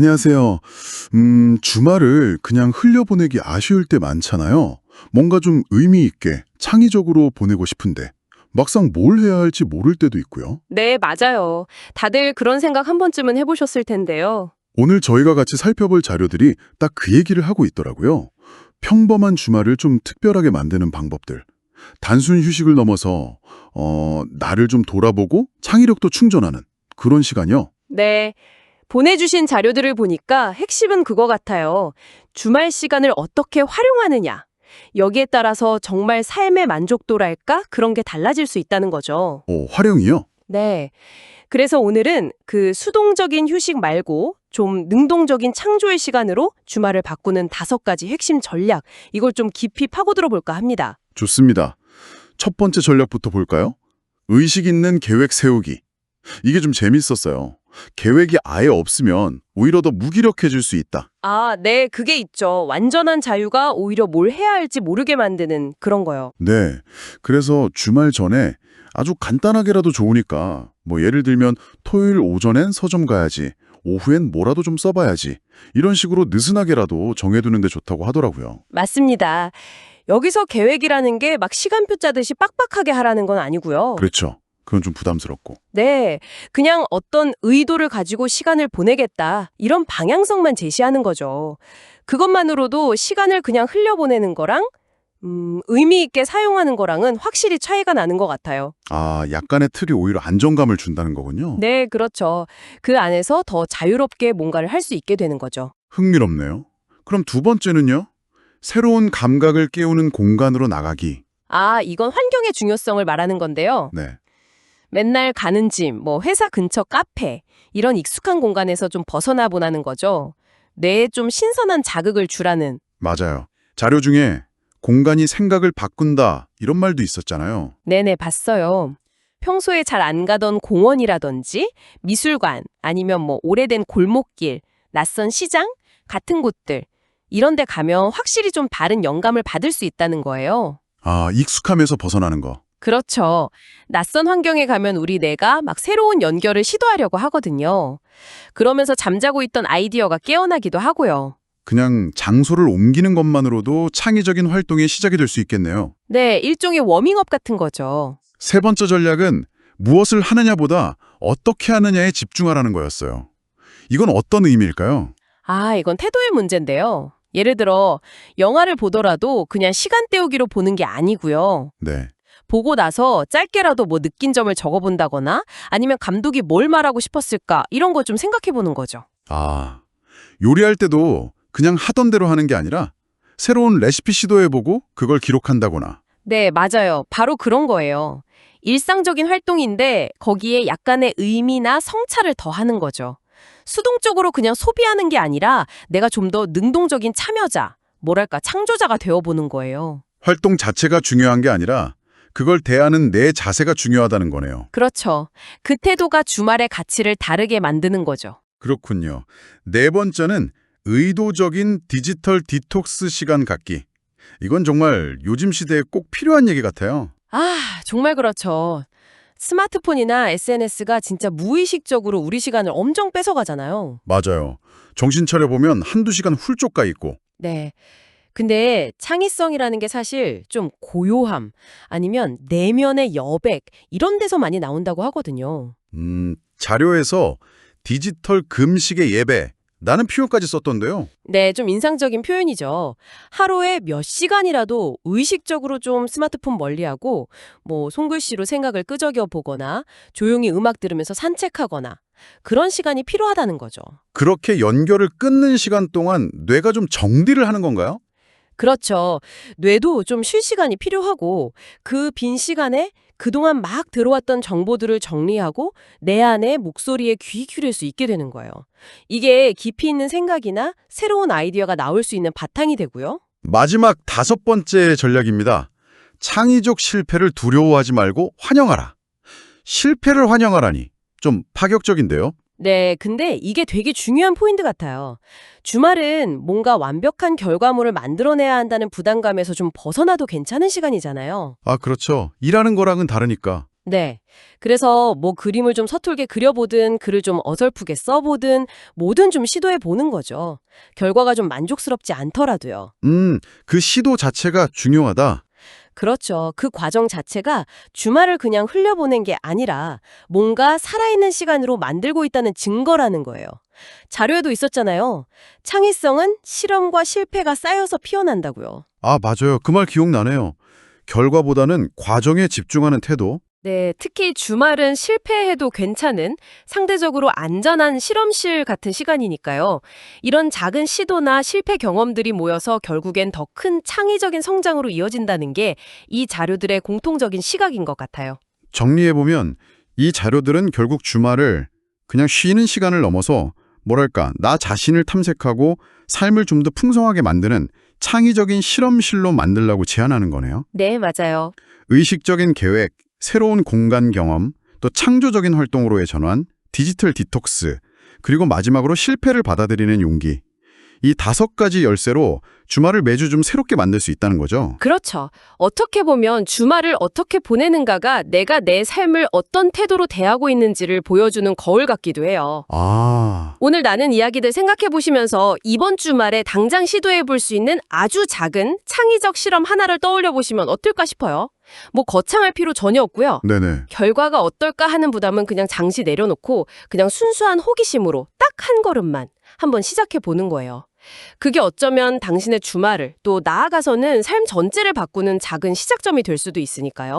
안녕하세요. 음, 주말을 그냥 흘려보내기 아쉬울 때 많잖아요. 뭔가 좀 의미 있게 창의적으로 보내고 싶은데 막상 뭘 해야 할지 모를 때도 있고요. 네, 맞아요. 다들 그런 생각 한 번쯤은 해보셨을 텐데요. 오늘 저희가 같이 살펴볼 자료들이 딱 그 얘기를 하고 있더라고요. 평범한 주말을 좀 특별하게 만드는 방법들. 단순 휴식을 넘어서 어, 나를 좀 돌아보고 창의력도 충전하는 그런 시간이요. 네. 보내주신 자료들을 보니까 핵심은 그거 같아요. 주말 시간을 어떻게 활용하느냐. 여기에 따라서 정말 삶의 만족도랄까? 그런 게 달라질 수 있다는 거죠. 어, 활용이요? 네. 그래서 오늘은 그 수동적인 휴식 말고 좀 능동적인 창조의 시간으로 주말을 바꾸는 다섯 가지 핵심 전략, 이걸 좀 깊이 파고들어 볼까 합니다. 좋습니다. 첫 번째 전략부터 볼까요? 의식 있는 계획 세우기. 이게 좀 재밌었어요. 계획이 아예 없으면 오히려 더 무기력해질 수 있다. 아, 네, 그게 있죠. 완전한 자유가 오히려 뭘 해야 할지 모르게 만드는 그런 거요. 네. 그래서 주말 전에 아주 간단하게라도 좋으니까 뭐 예를 들면 토요일 오전엔 서점 가야지. 오후엔 뭐라도 좀 써봐야지. 이런 식으로 느슨하게라도 정해두는 데 좋다고 하더라고요. 맞습니다. 여기서 계획이라는 게 막 시간표 짜듯이 빡빡하게 하라는 건 아니고요. 그렇죠. 그건 좀 부담스럽고. 네, 그냥 어떤 의도를 가지고 시간을 보내겠다. 이런 방향성만 제시하는 거죠. 그것만으로도 시간을 그냥 흘려보내는 거랑 음, 의미 있게 사용하는 거랑은 확실히 차이가 나는 것 같아요. 아, 약간의 틀이 오히려 안정감을 준다는 거군요. 네, 그렇죠. 그 안에서 더 자유롭게 뭔가를 할 수 있게 되는 거죠. 흥미롭네요. 그럼 두 번째는요? 새로운 감각을 깨우는 공간으로 나가기. 아, 이건 환경의 중요성을 말하는 건데요. 네. 맨날 가는 짐, 뭐 회사 근처 카페, 이런 익숙한 공간에서 좀 벗어나 보라는 거죠. 뇌에 좀 신선한 자극을 주라는. 맞아요. 자료 중에 공간이 생각을 바꾼다 이런 말도 있었잖아요. 네네, 봤어요. 평소에 잘 안 가던 공원이라든지 미술관, 아니면 뭐 오래된 골목길, 낯선 시장 같은 곳들. 이런 데 가면 확실히 좀 다른 영감을 받을 수 있다는 거예요. 아, 익숙함에서 벗어나는 거. 그렇죠. 낯선 환경에 가면 우리 뇌가 막 새로운 연결을 시도하려고 하거든요. 그러면서 잠자고 있던 아이디어가 깨어나기도 하고요. 그냥 장소를 옮기는 것만으로도 창의적인 활동의 시작이 될 수 있겠네요. 네, 일종의 워밍업 같은 거죠. 세 번째 전략은 무엇을 하느냐보다 어떻게 하느냐에 집중하라는 거였어요. 이건 어떤 의미일까요? 아, 이건 태도의 문제인데요. 예를 들어, 영화를 보더라도 그냥 시간 때우기로 보는 게 아니고요. 네. 보고 나서 짧게라도 뭐 느낀 점을 적어본다거나 아니면 감독이 뭘 말하고 싶었을까 이런 거 좀 생각해 보는 거죠. 아, 요리할 때도 그냥 하던 대로 하는 게 아니라 새로운 레시피 시도해보고 그걸 기록한다거나 네, 맞아요. 바로 그런 거예요. 일상적인 활동인데 거기에 약간의 의미나 성찰을 더하는 거죠. 수동적으로 그냥 소비하는 게 아니라 내가 좀 더 능동적인 참여자, 뭐랄까 창조자가 되어보는 거예요. 활동 자체가 중요한 게 아니라 그걸 대하는 내 자세가 중요하다는 거네요. 그렇죠. 그 태도가 주말의 가치를 다르게 만드는 거죠. 그렇군요. 네 번째는 의도적인 디지털 디톡스 시간 갖기. 이건 정말 요즘 시대에 꼭 필요한 얘기 같아요. 아, 정말 그렇죠. 스마트폰이나 SNS가 진짜 무의식적으로 우리 시간을 엄청 뺏어가잖아요. 맞아요. 정신 차려보면 한두 시간 훌쩍 가 있고. 네. 근데 창의성이라는 게 사실 좀 고요함 아니면 내면의 여백 이런 데서 많이 나온다고 하거든요. 음, 자료에서 디지털 금식의 예배. 나는 표현까지 썼던데요. 네, 좀 인상적인 표현이죠. 하루에 몇 시간이라도 의식적으로 좀 스마트폰 멀리하고 뭐 손글씨로 생각을 끄적여 보거나 조용히 음악 들으면서 산책하거나 그런 시간이 필요하다는 거죠. 그렇게 연결을 끊는 시간 동안 뇌가 좀 정리를 하는 건가요? 그렇죠. 뇌도 좀 쉴 시간이 필요하고 그 빈 시간에 그동안 막 들어왔던 정보들을 정리하고 내 안에 목소리에 귀 기울일 수 있게 되는 거예요. 이게 깊이 있는 생각이나 새로운 아이디어가 나올 수 있는 바탕이 되고요. 마지막 다섯 번째 전략입니다. 창의적 실패를 두려워하지 말고 환영하라. 실패를 환영하라니 좀 파격적인데요. 네, 근데 이게 되게 중요한 포인트 같아요. 주말은 뭔가 완벽한 결과물을 만들어내야 한다는 부담감에서 좀 벗어나도 괜찮은 시간이잖아요. 아, 그렇죠. 일하는 거랑은 다르니까. 네. 그래서 뭐 그림을 좀 서툴게 그려보든 글을 좀 어설프게 써보든 뭐든 좀 시도해 보는 거죠. 결과가 좀 만족스럽지 않더라도요. 음, 그 시도 자체가 중요하다. 그렇죠. 그 과정 자체가 주말을 그냥 흘려보낸 게 아니라 뭔가 살아있는 시간으로 만들고 있다는 증거라는 거예요. 자료에도 있었잖아요. 창의성은 실험과 실패가 쌓여서 피어난다고요. 아, 맞아요. 그 말 기억나네요. 결과보다는 과정에 집중하는 태도. 네, 특히 주말은 실패해도 괜찮은 상대적으로 안전한 실험실 같은 시간이니까요. 이런 작은 시도나 실패 경험들이 모여서 결국엔 더 큰 창의적인 성장으로 이어진다는 게 이 자료들의 공통적인 시각인 것 같아요. 정리해보면 이 자료들은 결국 주말을 그냥 쉬는 시간을 넘어서 뭐랄까, 나 자신을 탐색하고 삶을 좀 더 풍성하게 만드는 창의적인 실험실로 만들라고 제안하는 거네요. 네, 맞아요. 의식적인 계획, 새로운 공간 경험, 또 창조적인 활동으로의 전환, 디지털 디톡스, 그리고 마지막으로 실패를 받아들이는 용기. 이 다섯 가지 열쇠로 주말을 매주 좀 새롭게 만들 수 있다는 거죠. 그렇죠. 어떻게 보면 주말을 어떻게 보내는가가 내가 내 삶을 어떤 태도로 대하고 있는지를 보여주는 거울 같기도 해요. 아, 오늘 나는 이야기들 생각해 보시면서 이번 주말에 당장 시도해 볼 수 있는 아주 작은 창의적 실험 하나를 떠올려 보시면 어떨까 싶어요. 뭐 거창할 필요 전혀 없고요. 네네. 결과가 어떨까 하는 부담은 그냥 잠시 내려놓고 그냥 순수한 호기심으로 딱 한 걸음만 한번 시작해 보는 거예요. 그게 어쩌면 당신의 주말을 또 나아가서는 삶 전체를 바꾸는 작은 시작점이 될 수도 있으니까요.